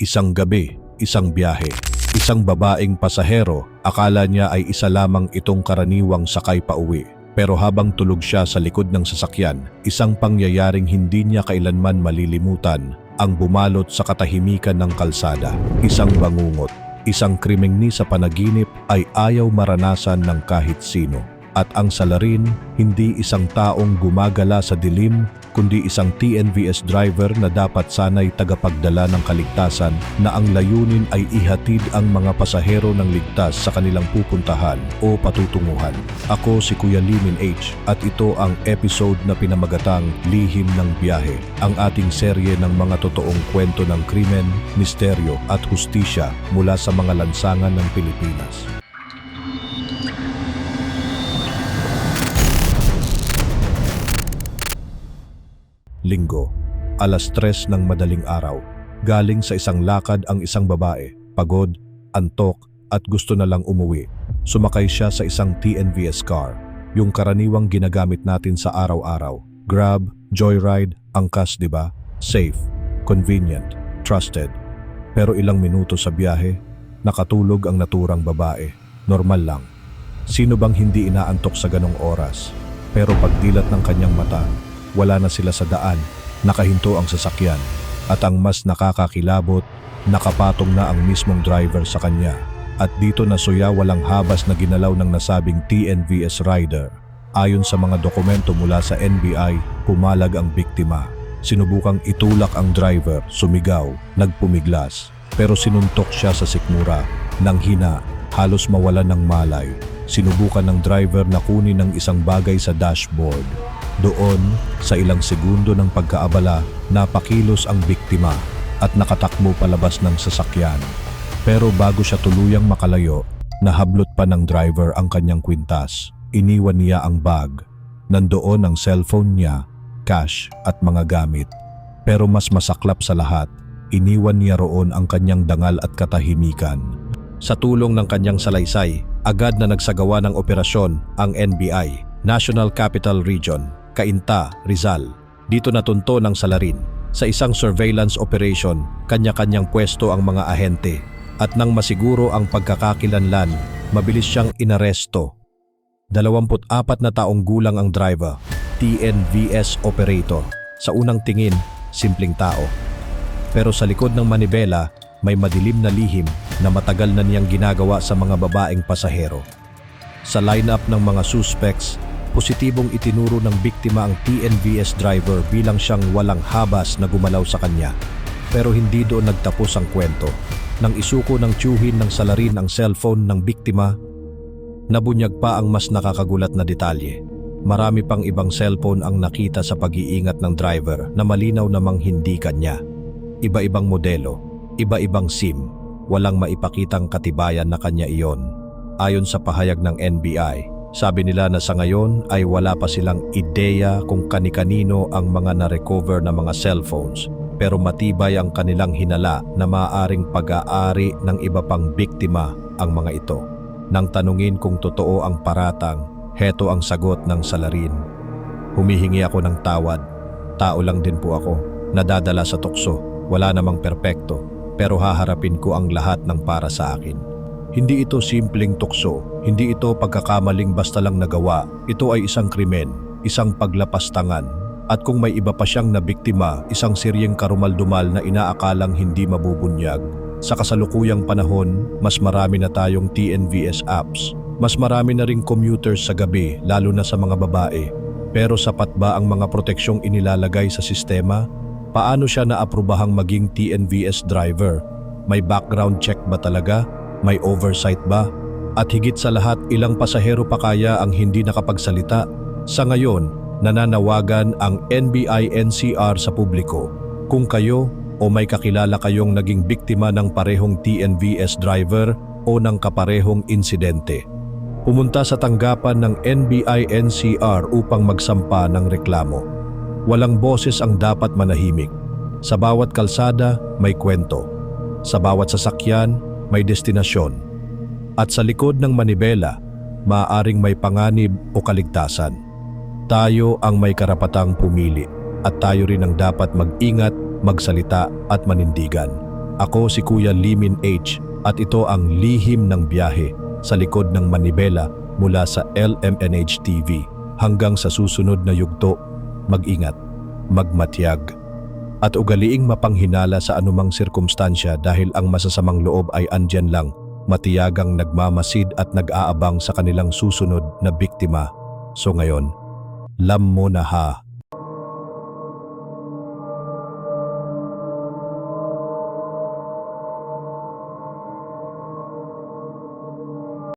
Isang gabi, isang biyahe, isang babaeng pasahero, akala niya ay isa lamang itong karaniwang sakay pauwi. Pero habang tulog siya sa likod ng sasakyan, isang pangyayaring hindi niya kailanman malilimutan ang bumalot sa katahimikan ng kalsada. Isang bangungot, isang krimeng ni sa panaginip ay ayaw maranasan ng kahit sino. At ang salarin, hindi isang taong gumagala sa dilim, kundi isang TNVS driver na dapat sanay tagapagdala ng kaligtasan na ang layunin ay ihatid ang mga pasahero ng ligtas sa kanilang pupuntahan o patutunguhan. Ako si Kuya Limin H at ito ang episode na pinamagatang Lihim ng Biyahe, ang ating serye ng mga totoong kwento ng krimen, misteryo at hustisya mula sa mga lansangan ng Pilipinas. Linggo, alas tres ng madaling araw. Galing sa isang lakad ang isang babae, pagod, antok at gusto na lang umuwi. Sumakay siya sa isang TNVS car, yung karaniwang ginagamit natin sa araw-araw. Grab, joyride, angkas, ba? Safe, convenient, trusted. Pero ilang minuto sa biyahe, nakatulog ang naturang babae. Normal lang. Sino bang hindi inaantok sa ganong oras? Pero pagdilat ng kanyang mata, wala na sila sa daan, nakahinto ang sasakyan, at ang mas nakakakilabot, nakapatong na ang mismong driver sa kanya. At dito na suya walang habas na ginalaw ng nasabing TNVS rider. Ayon sa mga dokumento mula sa NBI, pumalag ang biktima. Sinubukang itulak ang driver, sumigaw, nagpumiglas. Pero sinuntok siya sa sikmura, nang hina, halos mawalan ng malay. Sinubukan ng driver na kunin ng isang bagay sa dashboard. Doon, sa ilang segundo ng pagkaabala, napakilos ang biktima at nakatakbo palabas ng sasakyan. Pero bago siya tuluyang makalayo, nahablot pa ng driver ang kanyang kwintas. Iniwan niya ang bag. Nandoon ang cellphone niya, cash at mga gamit. Pero mas masaklap sa lahat, iniwan niya roon ang kanyang dangal at katahimikan. Sa tulong ng kanyang salaysay, agad na nagsagawa ng operasyon ang NBI, National Capital Region, Cainta, Rizal. Dito natunto ng salarin. Sa isang surveillance operation, kanya-kanyang pwesto ang mga ahente. At nang masiguro ang pagkakakilanlan, mabilis siyang inaresto. 24 na taong gulang ang driver, TNVS operator. Sa unang tingin, simpleng tao. Pero sa likod ng manibela, may madilim na lihim na matagal na niyang ginagawa sa mga babaeng pasahero. Sa lineup ng mga suspects, positibong itinuro ng biktima ang TNVS driver bilang siyang walang habas na gumalaw sa kanya. Pero hindi doon nagtapos ang kwento. Nang isuko ng tiyuhin ng salarin ang cellphone ng biktima, nabunyag pa ang mas nakakagulat na detalye. Marami pang ibang cellphone ang nakita sa pag-iingat ng driver na malinaw namang hindi kanya. Iba-ibang modelo, iba-ibang SIM, walang maipakitang katibayan na kanya iyon. Ayon sa pahayag ng NBI, sabi nila na sa ngayon ay wala pa silang ideya kung kani-kanino ang mga na-recover na mga cellphones pero matibay ang kanilang hinala na maaaring pag-aari ng iba pang biktima ang mga ito. Nang tanungin kung totoo ang paratang, heto ang sagot ng salarin. Humihingi ako ng tawad. Tao lang din po ako. Nadadala sa tukso. Wala namang perpekto. Pero haharapin ko ang lahat ng para sa akin. Hindi ito simpleng tukso, hindi ito pagkakamaling basta lang nagawa. Ito ay isang krimen, isang paglapastangan. At kung may iba pa siyang nabiktima, isang siryeng karumaldumal na inaakalang hindi mabubunyag. Sa kasalukuyang panahon, mas marami na tayong TNVS apps. Mas marami na ring commuters sa gabi, lalo na sa mga babae. Pero sapat ba ang mga proteksyong inilalagay sa sistema? Paano siya naaprobahang maging TNVS driver? May background check ba talaga? May oversight ba? At higit sa lahat, ilang pasahero pa kaya ang hindi nakapagsalita? Sa ngayon, nananawagan ang NBI-NCR sa publiko. Kung kayo o may kakilala kayong naging biktima ng parehong TNVS driver o ng kaparehong insidente, pumunta sa tanggapan ng NBI-NCR upang magsampa ng reklamo. Walang boses ang dapat manahimik. Sa bawat kalsada, may kwento. Sa bawat sasakyan, may destinasyon. At sa likod ng manibela, maaaring may panganib o kaligtasan. Tayo ang may karapatang pumili at tayo rin ang dapat mag-ingat, magsalita at manindigan. Ako si Kuya Limin H at ito ang lihim ng biyahe sa likod ng manibela mula sa LMNH TV. Hanggang sa susunod na yugto, mag-ingat, magmatyag, at ugaliing mapanghinala sa anumang sirkumstansya dahil ang masasamang loob ay andyan lang, matiyagang nagmamasid at nag-aabang sa kanilang susunod na biktima. So ngayon, lam mo na ha